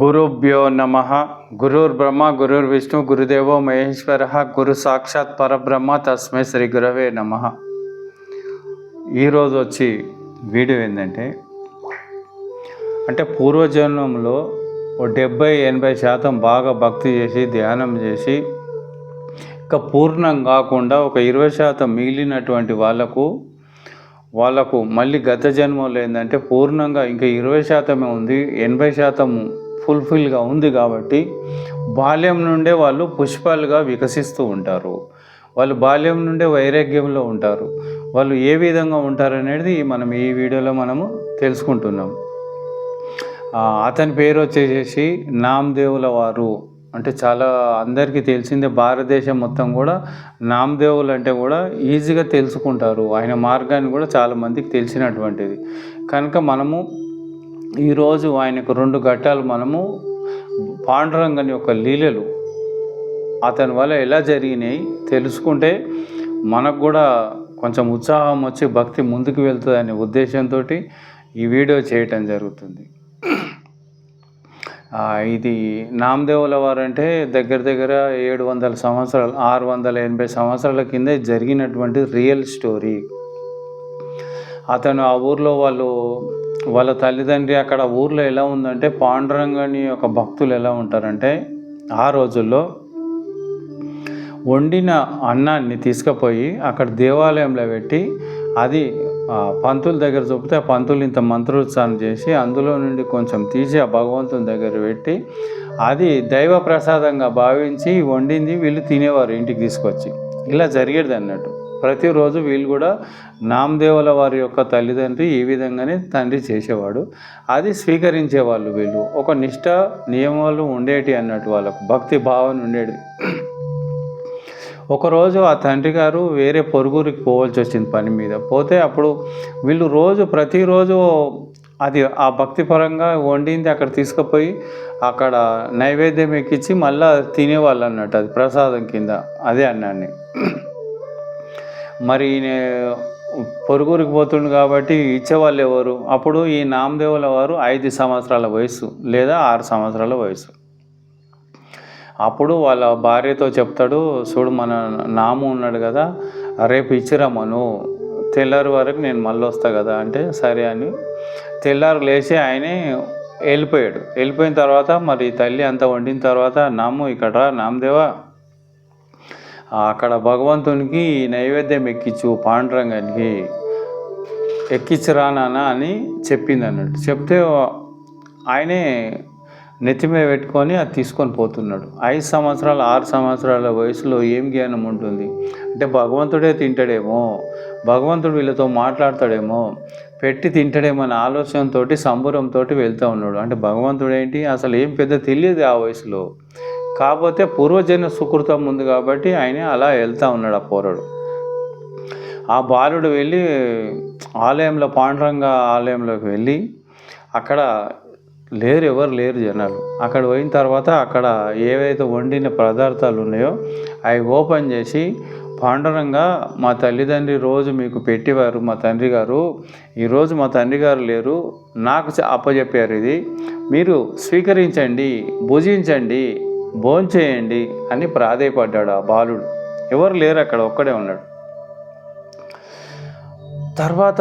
గురుభ్యో నమ. గురుర్బ్రహ్మ గురుర్విష్ణు గురుదేవో మహేశ్వర. గురు సాక్షాత్ పరబ్రహ్మ తస్మై శ్రీ గురవే నమ. ఈరోజు వచ్చి వీడియో ఏంటంటే అంటే పూర్వజన్మంలో ఓ డెబ్బై ఎనభై శాతం బాగా భక్తి చేసి ధ్యానం చేసి ఇంకా పూర్ణం కాకుండా ఒక ఇరవై శాతం మిగిలినటువంటి వాళ్ళకు వాళ్ళకు మళ్ళీ గత జన్మలో ఏంటంటే పూర్ణంగా ఇంకా ఇరవై శాతమే ఉంది ఎనభై శాతం ఫుల్ఫిల్గా ఉంది కాబట్టి బాల్యం నుండే వాళ్ళు పుష్పాలుగా వికసిస్తూ ఉంటారు. వాళ్ళు బాల్యం నుండే వైరాగ్యంలో ఉంటారు. వాళ్ళు ఏ విధంగా ఉంటారు అనేది మనం ఈ వీడియోలో మనము తెలుసుకుంటున్నాం. అతని పేరు వచ్చేసేసి నామదేవుల వారు అంటే చాలా అందరికీ తెలిసిందే భారతదేశం మొత్తం కూడా నామదేవులు అంటే కూడా ఈజీగా తెలుసుకుంటారు. ఆయన మార్గాన్ని కూడా చాలా మందికి తెలిసినటువంటిది. కనుక మనము ఈరోజు ఆయనకు రెండు ఘట్టాలు మనము పాండురంగని యొక్క లీలలు అతని వల్ల ఎలా జరిగినాయి తెలుసుకుంటే మనకు కూడా కొంచెం ఉత్సాహం వచ్చి భక్తి ముందుకు వెళ్తుంది అనే ఉద్దేశంతో ఈ వీడియో చేయటం జరుగుతుంది. ఇది నామదేవుల వారు అంటే దగ్గర దగ్గర ఏడు వందల సంవత్సరాలు ఆరు వందల ఎనభై సంవత్సరాల కింద జరిగినటువంటి రియల్ స్టోరీ. అతను ఆ ఊర్లో వాళ్ళు వాళ్ళ తల్లిదండ్రి అక్కడ ఊర్లో ఎలా ఉందంటే పాండురంగని యొక్క భక్తులు ఎలా ఉంటారంటే ఆ రోజుల్లో వండిన అన్నాన్ని తీసుకుపోయి అక్కడ దేవాలయంలో పెట్టి అది పంతుల దగ్గర చూపితే ఆ పంతులు ఇంత మంత్రోత్సాహం చేసి అందులో నుండి కొంచెం తీసి ఆ భగవంతుని దగ్గర పెట్టి అది దైవ ప్రసాదంగా భావించి వండింది వీళ్ళు తినేవారు ఇంటికి తీసుకొచ్చి. ఇలా జరిగేది అన్నట్టు. ప్రతిరోజు వీళ్ళు కూడా నామదేవుల వారి యొక్క తల్లిదండ్రి ఈ విధంగానే తండ్రి చేసేవాడు. అది స్వీకరించేవాళ్ళు వీళ్ళు. ఒక నిష్ట నియమాలు ఉండేటి అన్నట్టు వాళ్ళకు భక్తి భావన ఉండేది. ఒకరోజు ఆ తండ్రి గారు వేరే పొరుగురికి పోవాల్సి వచ్చింది పని మీద. పోతే అప్పుడు వీళ్ళు రోజు ప్రతిరోజు అది ఆ భక్తిపరంగా వండింది అక్కడ తీసుకుపోయి అక్కడ నైవేద్యం ఎక్కించి మళ్ళీ తినేవాళ్ళు అన్నట్టు అది ప్రసాదం కింద. అదే అన్నాన్ని. మరి పొరుగురికి పోతుండు కాబట్టి ఇచ్చేవాళ్ళు ఎవరు? అప్పుడు ఈ నామదేవుల వారు ఐదు సంవత్సరాల వయసు లేదా ఆరు సంవత్సరాల వయసు అప్పుడు వాళ్ళ భార్యతో చెప్తాడు చూడు మన నాము ఉన్నాడు కదా రేపు ఇచ్చిరమ్మను తెల్లారి వరకు నేను మళ్ళీ వస్తా కదా అంటే సరే అని. తెల్లారు లేచి ఆయనే వెళ్ళిపోయాడు. వెళ్ళిపోయిన తర్వాత మరి తల్లి అంతా వండిన తర్వాత నాము ఇక్కడ నామదేవా. అక్కడ భగవంతునికి నైవేద్యం ఎక్కించు పాండురంగానికి ఎక్కించురా నాన్న అని చెప్పింది అన్నట్టు చెప్తే ఆయనే నెత్తిమే పెట్టుకొని అది తీసుకొని పోతున్నాడు. ఐదు సంవత్సరాలు ఆరు సంవత్సరాల వయసులో ఏం జ్ఞానం ఉంటుంది? అంటే భగవంతుడే తింటాడేమో భగవంతుడు వీళ్ళతో మాట్లాడతాడేమో పెట్టి తింటాడేమో అనే ఆలోచనతో సంబురంతో వెళ్తూ ఉన్నాడు. అంటే భగవంతుడు ఏంటి? అసలు ఏం పెద్ద తెలియదు ఆ వయసులో. కాకపోతే పూర్వజన్మ సుకృతం ఉంది కాబట్టి ఆయన అలా వెళ్తూ ఉన్నాడు ఆ పోరడు. ఆ బాలుడు వెళ్ళి ఆలయంలో పాండురంగ ఆలయంలోకి వెళ్ళి అక్కడ లేరు ఎవరు లేరు జనాలు. అక్కడ పోయిన తర్వాత అక్కడ ఏవైతే వండిన పదార్థాలు ఉన్నాయో అవి ఓపెన్ చేసి పాండరంగా మా తల్లిదండ్రి రోజు మీకు పెట్టేవారు మా తండ్రి గారు. ఈరోజు మా తండ్రి గారు లేరు. నాకు అప్పచెప్పారు ఇది. మీరు స్వీకరించండి భుజించండి భోంచేయండి అని ప్రాధేయపడ్డాడు ఆ బాలుడు. ఎవరు లేరు అక్కడ ఒక్కడే ఉన్నాడు. తర్వాత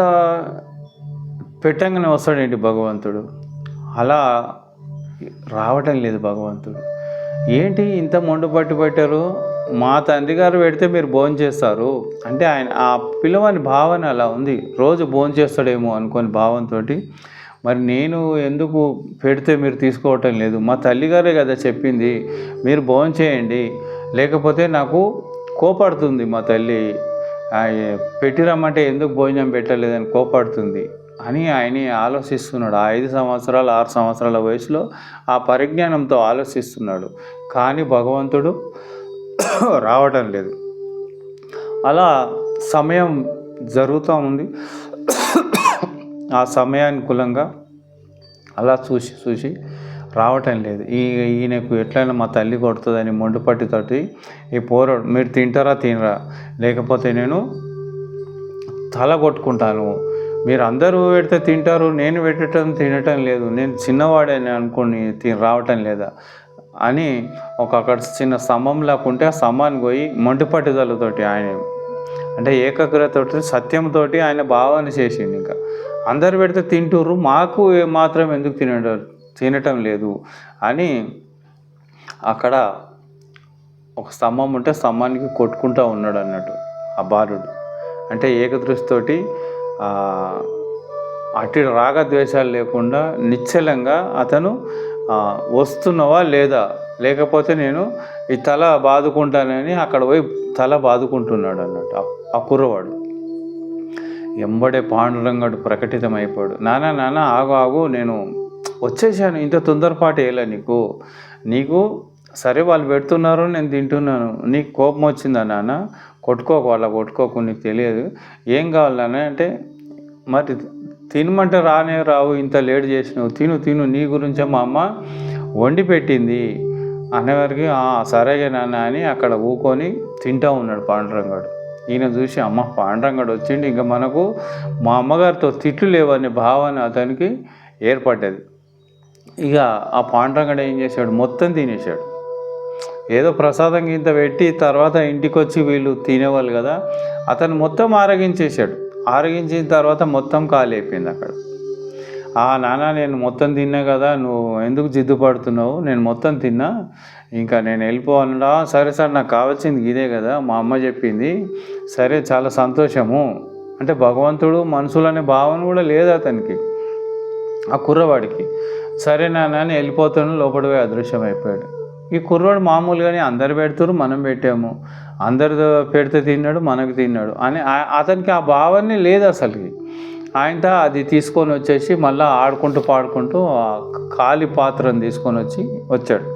పెట్టంగానే వస్తాడేంటి భగవంతుడు? అలా రావటం లేదు భగవంతుడు. ఏంటి ఇంత మొండు పట్టు పెట్టారు? మా తండ్రి గారు పెడితే మీరు భోజనం చేస్తారు? అంటే ఆయన ఆ పిల్లవాని భావన అలా ఉంది. రోజు భోజనం చేస్తాడేమో అనుకోని భావంతో మరి నేను ఎందుకు పెడితే మీరు తీసుకోవటం లేదు? మా తల్లిగారే కదా చెప్పింది మీరు భోజనం చేయండి. లేకపోతే నాకు కోపడుతుంది మా తల్లి. పెట్టిరమ్మంటే ఎందుకు భోజనం పెట్టలేదని కోపడుతుంది? అని ఆయన ఆలోచిస్తున్నాడు. ఆ ఐదు సంవత్సరాలు ఆరు సంవత్సరాల వయసులో ఆ పరిజ్ఞానంతో ఆలోచిస్తున్నాడు. కానీ భగవంతుడు రావటం లేదు. అలా సమయం జరుగుతూ ఉంది. ఆ సమయానుకూలంగా అలా చూసి చూసి రావటం లేదు. ఈ ఈయనకు ఎట్లయినా మా తల్లి కొడుతుందని మొండుపట్టితోటి ఈ పోరాడు మీరు తింటారా తినరా? లేకపోతే నేను తల కొట్టుకుంటాను. మీరు అందరూ పెడితే తింటారు నేను పెట్టడం తినటం లేదు. నేను చిన్నవాడని అనుకుని తి రావటం లేదా? అని ఒక అక్కడ చిన్న స్తంభం లేకుంటే ఆ స్తంభానికి పోయి మొంటి పట్టుదలతోటి ఆయన అంటే ఏకాగ్రతతో సత్యంతోటి ఆయన భావన చేసిండు ఇంకా. అందరు పెడితే తింటుర్రు మాకు ఏ- మాత్రం ఎందుకు తినడం తినటం లేదు అని అక్కడ ఒక స్తంభం ఉంటే స్తంభానికి కొట్టుకుంటా ఉన్నాడు అన్నట్టు ఆ బాలుడు. అంటే ఏకదృష్టితోటి అటు రాగద్వేషాలు లేకుండా నిశ్చలంగా అతను వస్తున్నావా లేదా? లేకపోతే నేను ఈ తల బాదుకుంటానని అక్కడ పోయి తల బాదుకుంటున్నాడు అన్నట్టు ఆ- కుర్రవాడు. ఎంబడే పాండురంగడు ప్రకటితమైపోయాడు నానా నాన్న ఆగు ఆగు నేను వచ్చేసాను. ఇంత తొందరపాటు వేయలే నీకు. నీకు సరే వాళ్ళు పెడుతున్నారు నేను తింటున్నాను. నీకు కోపం వచ్చిందా నాన్న కొట్టుకోకు వాళ్ళ కొట్టుకోకు నీకు తెలియదు. ఏం కావాలని అంటే మరి తినమంటే రానే రావు ఇంత లేట్ చేసినావు తిను తిను నీ గురించే మా అమ్మ వండి పెట్టింది. అనేవారికి సరేగా నాన్న అని అక్కడ ఊకొని తింటా ఉన్నాడు పాండురంగడు. ఈయన చూసి అమ్మ పాండురంగడు వచ్చిండు ఇంకా మనకు మా అమ్మగారితో తిట్లు లేవనే భావన అతనికి ఏర్పడ్డది. ఇక ఆ పాండురంగడు ఏం చేశాడు? మొత్తం తినేశాడు. ఏదో ప్రసాదం గింత పెట్టి తర్వాత ఇంటికి వచ్చి వీళ్ళు తినేవాళ్ళు కదా అతను మొత్తం ఆరగించేశాడు. ఆరగించిన తర్వాత మొత్తం ఖాళీ అయిపోయింది అక్కడ. ఆ నాన్న నేను మొత్తం తిన్నా కదా నువ్వు ఎందుకు జిద్దు పడుతున్నావు నేను మొత్తం తిన్నా ఇంకా నేను వెళ్ళిపోవాలన్నా సరే సార్ నాకు కావాల్సింది ఇదే కదా మా అమ్మ చెప్పింది. సరే చాలా సంతోషము. అంటే భగవంతుడు మనుషులనే భావన కూడా లేదు అతనికి ఆ కుర్రవాడికి. సరే నాన్న అని వెళ్ళిపోతాను లోపల పోయి అదృశ్యం అయిపోయాడు ఈ కుర్రోడు మామూలుగానే అందరు పెడుతురు మనం పెట్టాము. అందరు పెడితే తిన్నాడు మనకు తిన్నాడు అని అతనికి ఆ భావనే లేదు అసలుకి. ఆయనతో అది తీసుకొని వచ్చేసి మళ్ళీ ఆడుకుంటూ పాడుకుంటూ ఆ ఖాళీ పాత్రను తీసుకొని వచ్చి వచ్చాడు.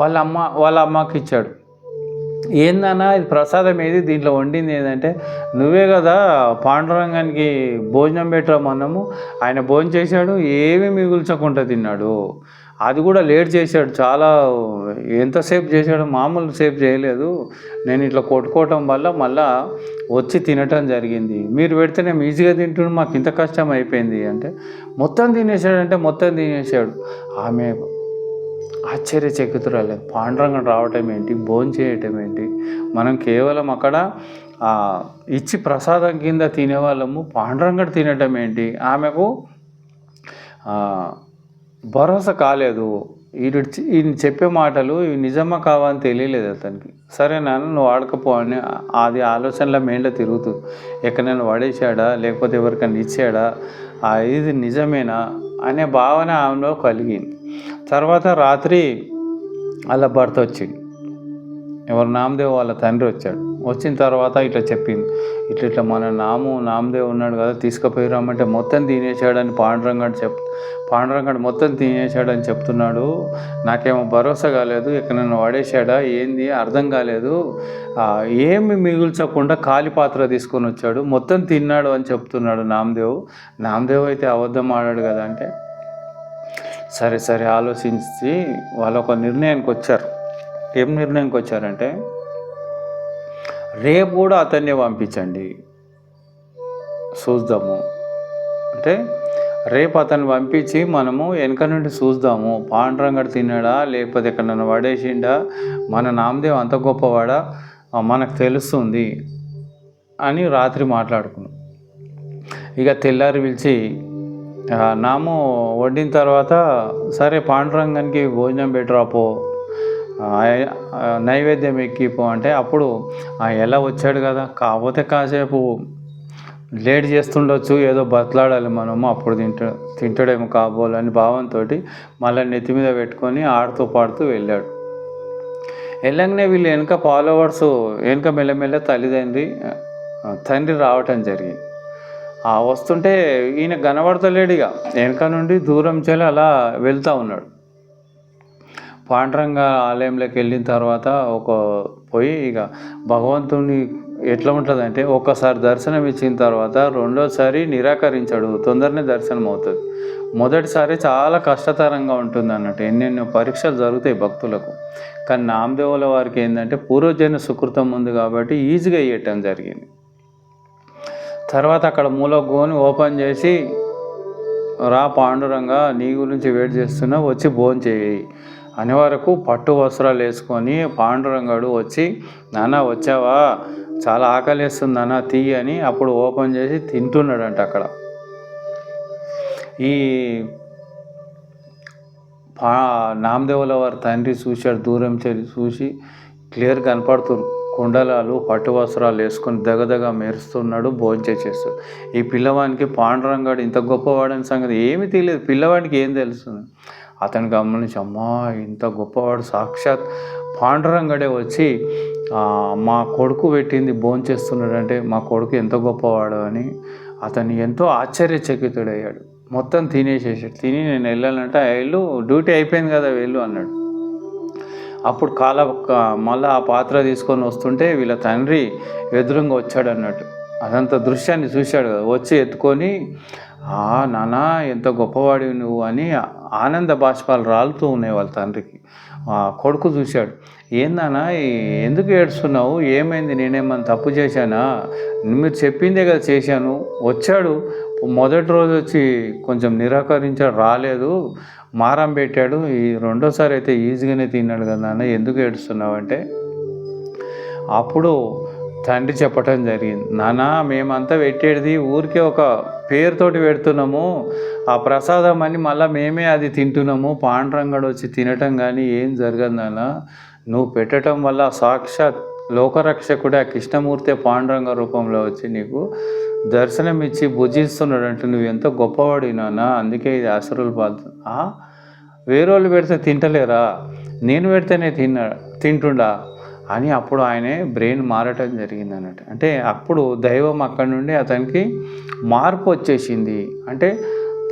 వాళ్ళ అమ్మ వాళ్ళ అమ్మకి ఇచ్చాడు. ఏందన్నా ఇది ప్రసాదం ఏది? దీంట్లో వండింది ఏంటంటే నువ్వే కదా పాండురంగానికి భోజనం పెట్టమన్నాము ఆయన భోజనం చేశాడు ఏమీ మిగుల్చకుండా తిన్నాడు. అది కూడా లేట్ చేశాడు. చాలా ఎంతసేపు చేశాడు మామూలు సేపు చేయలేదు. నేను ఇట్లా కొట్టుకోవటం వల్ల మళ్ళా వచ్చి తినటం జరిగింది. మీరు పెడితే నేను ఈజీగా తింటున్నాను మాకు ఇంత కష్టం అయిపోయింది అంటే మొత్తం తినేసాడంటే మొత్తం తినేసాడు ఆమె ఆశ్చర్యచకితురాలే. పాండురంగం రావటం ఏంటి? భోజనం చేయటం ఏంటి? మనం కేవలం అక్కడ ఇచ్చి ప్రసాదం కింద తినేవాళ్ళము పాండురంగడు తినటం ఏంటి? ఆమెకు భరోసా కాలేదు. ఈడు ఈయన చెప్పే మాటలు ఇవి నిజమా కావని తెలియలేదు అతనికి. సరే నాన్న నువ్వు ఆడకపో అని అది ఆలోచనలో మెండ తిరుగుతుంది ఎక్కడైనా పడేసాడా లేకపోతే ఎవరికైనా ఇచ్చాడా? ఆ, ఇది నిజమేనా? అనే భావన ఆమెలో కలిగింది. తర్వాత రాత్రి వాళ్ళ భర్త వచ్చింది. ఎవరు నామదేవ్ వాళ్ళ తండ్రి వచ్చాడు. వచ్చిన తర్వాత ఇట్లా చెప్పింది. ఇట్లా ఇట్లా మన నాము నామదేవ్ ఉన్నాడు కదా తీసుకుపోయి రమ్మంటే మొత్తం తినేసాడని పాండురంగడు చెప్ పాండురంగడు మొత్తం తినేసాడని చెప్తున్నాడు. నాకేమో భరోసా కాలేదు ఇక్కడ నన్ను వాడేశాడా ఏంది అర్థం కాలేదు. ఏమి మిగుల్చకుండా ఖాళీ పాత్ర తీసుకొని వచ్చాడు. మొత్తం తిన్నాడు అని చెప్తున్నాడు నామదేవ్. నామదేవ్ అయితే అబద్ధం ఆడాడు కదా అంటే సరే సరే ఆలోచించి వాళ్ళు ఒక నిర్ణయానికి వచ్చారు. ఏం నిర్ణయానికి వచ్చారంటే రేపు కూడా అతన్నే పంపించండి. చూద్దాము. అంటే రేపు అతన్ని పంపించి మనము వెనక నుండి చూద్దాము. పాండురంగడు తిన్నాడా? లేకపోతే ఎక్కడన్నా పడేసిండా? మన నామదేవ్ అంత గొప్పవాడా? మనకు తెలుస్తుంది అని రాత్రి మాట్లాడుకున్నాం. ఇక తెల్లారి పిలిచి నాము వండిన తర్వాత సరే పాండురంగానికి భోజనం పెట్టరా పో. నైవేద్యం ఎక్కిపో అంటే అప్పుడు "ఆ, ఎలా వచ్చాడు కదా? కాకపోతే కాసేపు లేట్ చేస్తుండొచ్చు ఏదో బతలాడాలి మనము అప్పుడు తింట తింటాడేమో కాబోలని భావంతో మళ్ళీ నెత్తి మీద పెట్టుకొని ఆడుతూ పాడుతూ వెళ్ళాడు. వెళ్ళంగానే వీళ్ళు వెనక ఫాలోవర్స్ వెనుక మెల్లమెల్ల తల్లిదండ్రి తండ్రి రావటం జరిగింది. ఆ వస్తుంటే ఈయన కనబడతలేడు ఇక. వెనక నుండి దూరం చెల్లి అలా వెళ్తూ ఉన్నాడు. పాండురంగ ఆలయంలోకి వెళ్ళిన తర్వాత ఒక పోయి ఇక భగవంతుని ఎట్లా ఉంటుందంటే ఒక్కసారి దర్శనం ఇచ్చిన తర్వాత రెండోసారి నిరాకరించడు తొందరనే దర్శనం అవుతుంది. మొదటిసారి చాలా కష్టతరంగా ఉంటుంది అన్నట్టు ఎన్నెన్నో పరీక్షలు జరుగుతాయి భక్తులకు. కానీ నామదేవుల వారికి ఏంటంటే పూర్వజన్మ సుకృతం ఉంది కాబట్టి ఈజీగా ఇవ్వటం జరిగింది. తర్వాత అక్కడ మూలగోని ఓపెన్ చేసి రా పాండురంగా నీ గురించి వెయిట్ చేస్తున్నా వచ్చి భోజనం చేయి అని వరకు పట్టు వస్త్రాలు వేసుకొని పాండురంగాడు వచ్చి నాన్న వచ్చావా? చాలా ఆకలిస్తుంది నాన్న తీ అని అప్పుడు ఓపెన్ చేసి తింటున్నాడంట అక్కడ. ఈ పా నామదేవుల వారి తండ్రి చూశాడు దూరం చెల్లి చూసి క్లియర్ కనపడుతున్నారు కుండలాలు పట్టు వస్త్రాలు వేసుకొని దగదగ మెరుస్తున్నాడు భోంచేసేస్తాడు ఈ పిల్లవానికి పాండురంగాడు ఇంత గొప్పవాడని సంగతి ఏమీ తెలియదు. పిల్లవాడికి ఏం తెలుస్తుంది? అతను గమనించి అమ్మా ఇంత గొప్పవాడు సాక్షాత్ పాండురంగడే వచ్చి మా కొడుకు పెట్టింది భోజనం చేస్తున్నాడంటే మా కొడుకు ఎంత గొప్పవాడు అని అతను ఎంతో ఆశ్చర్యచకితుడయ్యాడు. మొత్తం తినేసేసాడు. తిని నేను వెళ్ళాలంటే "ఆ, వెళ్ళు డ్యూటీ అయిపోయింది కదా వెళ్ళు అన్నాడు. అప్పుడు కాల మళ్ళీ ఆ పాత్ర తీసుకొని వస్తుంటే వీళ్ళ తండ్రి ఎదురుగా వచ్చాడు అన్నట్టు. అదంత దృశ్యాన్ని చూశాడు కదా వచ్చి ఎత్తుకొని ఆ నానా ఎంత గొప్పవాడివి నువ్వు అని ఆనంద బాష్పాలు రాలుతూ ఉన్నాయి వాళ్ళ తండ్రికి. ఆ కొడుకు చూశాడు. ఏందన్నా ఎందుకు ఏడుస్తున్నావు? ఏమైంది? నేనేమన్నా తప్పు చేశానా? మీరు చెప్పిందే కదా చేశాను. వచ్చాడు. మొదటి రోజు వచ్చి కొంచెం నిరాకరించాడు రాలేదు. మారం పెట్టాడు. ఈ రెండోసారి అయితే ఈజీగానే తిన్నాడు కదా నాన్న ఎందుకు ఏడుస్తున్నావు? అంటే అప్పుడు తండ్రి చెప్పటం జరిగింది. నానా మేమంతా పెట్టేది ఊరికే ఒక పేరుతోటి పెడుతున్నాము. ఆ ప్రసాదం అని మళ్ళీ మేమే అది తింటున్నాము. పాండురంగడు వచ్చి తినటం కానీ ఏం జరగదు నువ్వు పెట్టడం వల్ల సాక్షాత్ లోకరక్షకుడు ఆ కృష్ణమూర్తి పాండురంగ రూపంలో వచ్చి నీకు దర్శనం ఇచ్చి భుజిస్తున్నాడు అంటే నువ్వు ఎంత గొప్పవాడి అందుకే ఇది ఆశరులు వేరే వాళ్ళు పెడితే తింటలేరా? నేను పెడితేనే తిన్నా తింటుండా? అని అప్పుడు ఆయనే బ్రెయిన్ మారటం జరిగింది అన్నట్టు అంటే అప్పుడు దైవం అక్కడి నుండి అతనికి మార్పు వచ్చేసింది. అంటే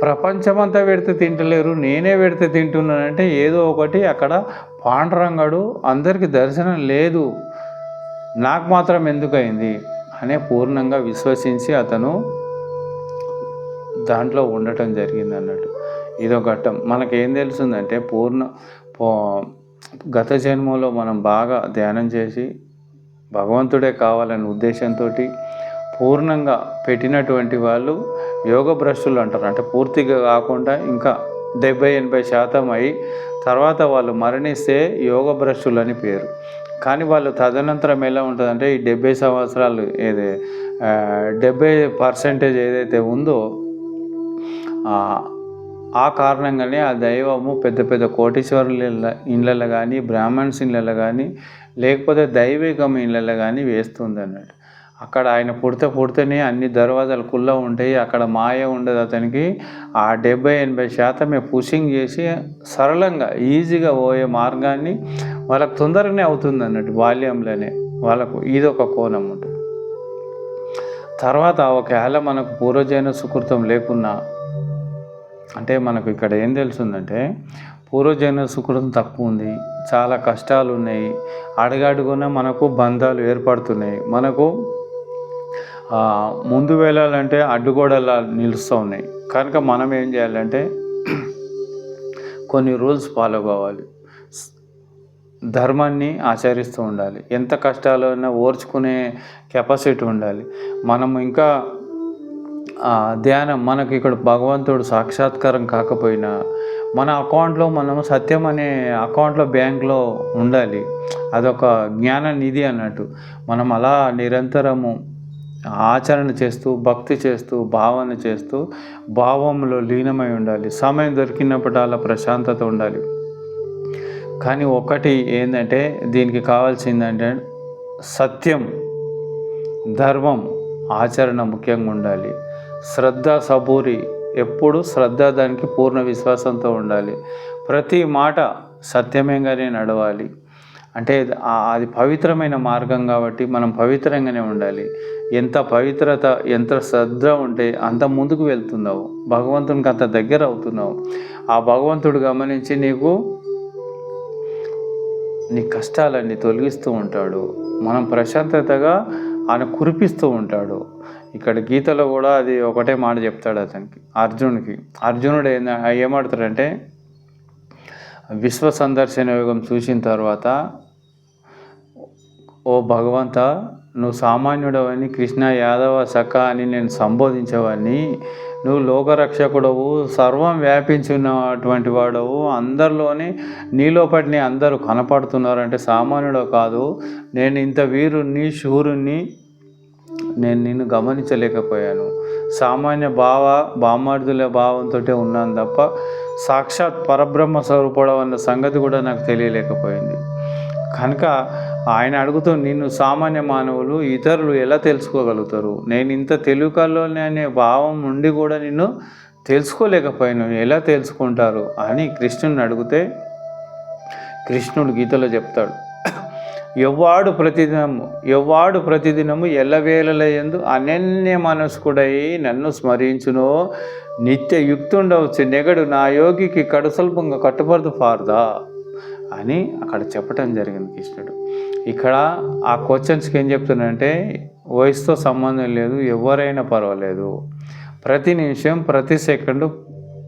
ప్రపంచమంతా పెడితే తింటలేరు నేనే పెడితే తింటున్నానంటే ఏదో ఒకటి అక్కడ పాండురంగడు అందరికీ దర్శనం లేదు. నాకు మాత్రం ఎందుకయింది అనే పూర్ణంగా విశ్వసించి అతను దాంట్లో ఉండటం జరిగింది అన్నట్టు ఇదో ఘట్టం. మనకేం తెలుసుందంటే పూర్ణ పో- గత జన్మలో మనం బాగా ధ్యానం చేసి భగవంతుడే కావాలనే ఉద్దేశంతో పూర్ణంగా పెట్టినటువంటి వాళ్ళు యోగ భ్రష్టులు అంటారు. అంటే పూర్తిగా కాకుండా ఇంకా డెబ్బై ఎనభై శాతం అయి తర్వాత వాళ్ళు మరణిస్తే యోగ భ్రష్టులు అని పేరు. కానీ వాళ్ళు తదనంతరం ఎలా ఉంటుందంటే ఈ డెబ్బై సంవత్సరాలు ఏది డెబ్బై పర్సెంటేజ్ ఏదైతే ఉందో ఆ, కారణంగానే ఆ దైవము పెద్ద పెద్ద కోటీశ్వరుల ఇళ్ళ- ఇళ్ళల్లో కానీ బ్రాహ్మణ్స్ ఇళ్ళల్లో కానీ లేకపోతే దైవికం ఇళ్ళల్లో కానీ వేస్తుంది అన్నట్టు అక్కడ ఆయన పుడితే పుడితేనే అన్ని దర్వాజాలు కుల్ల ఉంటాయి అక్కడ మాయ ఉండదు అతనికి. ఆ డెబ్బై ఎనభై శాతమే పుషింగ్ చేసి సరళంగా ఈజీగా పోయే మార్గాన్ని వాళ్ళకు తొందరగానే అవుతుంది అన్నట్టు బాల్యంలోనే. వాళ్ళకు ఇది ఒక కోణం ఉంటుంది. తర్వాత ఒకవేళ మనకు పూర్వజైన సుకృతం లేకున్నా అంటే మనకు ఇక్కడ ఏం తెలుస్తుందంటే పూర్వజన్మ సుకృతం తక్కువ ఉంది చాలా కష్టాలు ఉన్నాయి అడుగడుగున మనకు బంధాలు ఏర్పడుతున్నాయి మనకు ముందు వెళ్ళాలంటే అడ్డుగోడలా నిలుస్తూ ఉన్నాయి. కనుక మనం ఏం చేయాలంటే కొన్ని రూల్స్ ఫాలో కావాలి. ధర్మాన్ని ఆచరిస్తూ ఉండాలి. ఎంత కష్టాలైనా ఓర్చుకునే కెపాసిటీ ఉండాలి. మనం ఇంకా ధ్యానం మనకి ఇక్కడ భగవంతుడు సాక్షాత్కారం కాకపోయినా మన అకౌంట్లో మనము సత్యం అనే అకౌంట్లో బ్యాంక్లో ఉండాలి. అదొక జ్ఞాన నిధి అన్నట్టు. మనం అలా నిరంతరము ఆచరణ చేస్తూ భక్తి చేస్తూ భావన చేస్తూ భావంలో లీనమై ఉండాలి. సమయం దొరికినప్పుడల్లా ప్రశాంతత ఉండాలి. కానీ ఒకటి ఏంటంటే దీనికి కావాల్సిందంటే సత్యం ధర్మం ఆచరణ ముఖ్యంగా ఉండాలి. శ్రద్ధ సబూరి. ఎప్పుడు శ్రద్ధ దానికి పూర్ణ విశ్వాసంతో ఉండాలి. ప్రతి మాట సత్యమేగానే నడవాలి. అంటే అది పవిత్రమైన మార్గం కాబట్టి మనం పవిత్రంగానే ఉండాలి. ఎంత పవిత్రత ఎంత శ్రద్ధ ఉంటే అంత ముందుకు వెళ్తున్నావు. భగవంతునికి అంత దగ్గర అవుతున్నావు. ఆ భగవంతుడు గమనించి నీకు నీ కష్టాలన్నీ తొలగిస్తూ ఉంటాడు. మనం ప్రశాంతతగా ఆయన కురిపిస్తూ ఉంటాడు. ఇక్కడ గీతలో కూడా అది ఒకటే మాట చెప్తాడు అతనికి అర్జునుడికి అర్జునుడు ఏంద ఏమాడతాడంటే విశ్వ సందర్శన యోగం చూసిన తర్వాత ఓ భగవంత నువ్వు సామాన్యుడవని కృష్ణ యాదవ సఖ అని నేను సంబోధించేవాడిని. నువ్వు లోకరక్షకుడవు సర్వం వ్యాపించినటువంటి వాడవు. అందరిలోని నీలోపటిని అందరూ కనపడుతున్నారు అంటే సామాన్యుడు కాదు. నేను ఇంత వీరుణ్ణి శూరుణ్ణి నేను నిన్ను గమనించలేకపోయాను. సామాన్య భావ బామార్దుల భావంతో ఉన్నాను తప్ప సాక్షాత్ పరబ్రహ్మ స్వరూపడం అన్న సంగతి కూడా నాకు తెలియలేకపోయింది. కనుక ఆయన అడుగుతూ నిన్ను సామాన్య మానవులు ఇతరులు ఎలా తెలుసుకోగలుగుతారు? నేను ఇంత తెలుగులోనే అనే భావం నుండి కూడా నిన్ను తెలుసుకోలేకపోయాను. ఎలా తెలుసుకుంటారు? అని కృష్ణుని అడిగితే కృష్ణుడు గీతలో చెప్తాడు. ఎవ్వాడు ప్రతిదినము ఎవ్వాడు ప్రతిదినము ఎల్లవేళల ఎందు అనన్య మనస్కుడై నన్ను స్మరించునో. నిత్య యుక్తుండవచ్చు నెగడు నా యోగికి కడుసల్పంగా కట్టుబడదు ఫార్దా అని అక్కడ చెప్పటం జరిగింది కృష్ణుడు. ఇక్కడ ఆ క్వశ్చన్స్కి ఏం చెప్తున్నాడంటే వయసుతో సంబంధం లేదు ఎవరైనా పర్వాలేదు. ప్రతి నిమిషం ప్రతి సెకండు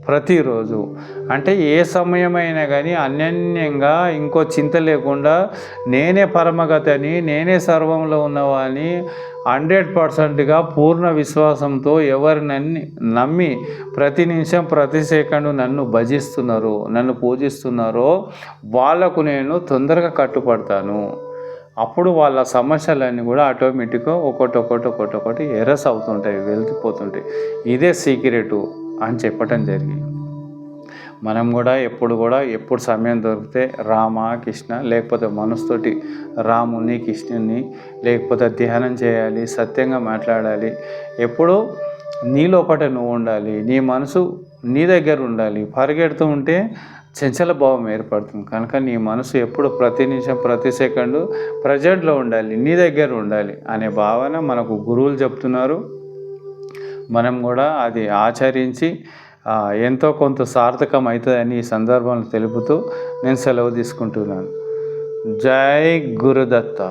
ప్రతిరోజు. అంటే ఏ సమయమైనా కానీ అన్యన్యంగా ఇంకో చింత లేకుండా నేనే పరమగతని నేనే సర్వంలో ఉన్నవాని హండ్రెడ్ పర్సెంట్గా పూర్ణ విశ్వాసంతో ఎవరినన్ని నమ్మి ప్రతి నిమిషం ప్రతి సెకండ్ నన్ను భజిస్తున్నారు నన్ను పూజిస్తున్నారో వాళ్ళకు నేను తొందరగా కట్టుపడతాను అప్పుడు వాళ్ళ సమస్యలన్నీ కూడా ఆటోమేటిక్గా ఒకటి ఒకటి ఒకటి ఒకటి ఎరస్ అవుతుంటాయి వెళ్తిపోతుంటాయి ఇదే సీక్రెటు. అని చెప్పటం జరిగింది. మనం కూడా ఎప్పుడు కూడా ఎప్పుడు సమయం దొరికితే రామ కృష్ణ లేకపోతే మనసుతోటి రాముని కృష్ణుని లేకపోతే ధ్యానం చేయాలి సత్యంగా మాట్లాడాలి. ఎప్పుడూ నీ లోపట నువ్వు ఉండాలి నీ మనసు నీ దగ్గర ఉండాలి. పరిగెడుతూ ఉంటే చంచల భావం ఏర్పడుతుంది. కనుక నీ మనసు ఎప్పుడు ప్రతి నిమిషం ప్రతి సెకండు ప్రజెంట్లో ఉండాలి నీ దగ్గర ఉండాలి అనే భావన మనకు గురువులు చెప్తున్నారు. మనం కూడా అది ఆచరించి ఎంతో కొంత సార్థకం అవుతుందని ఈ సందర్భంలో తెలుపుతూ నేను సెలవు తీసుకుంటున్నాను. జై గురుదత్త.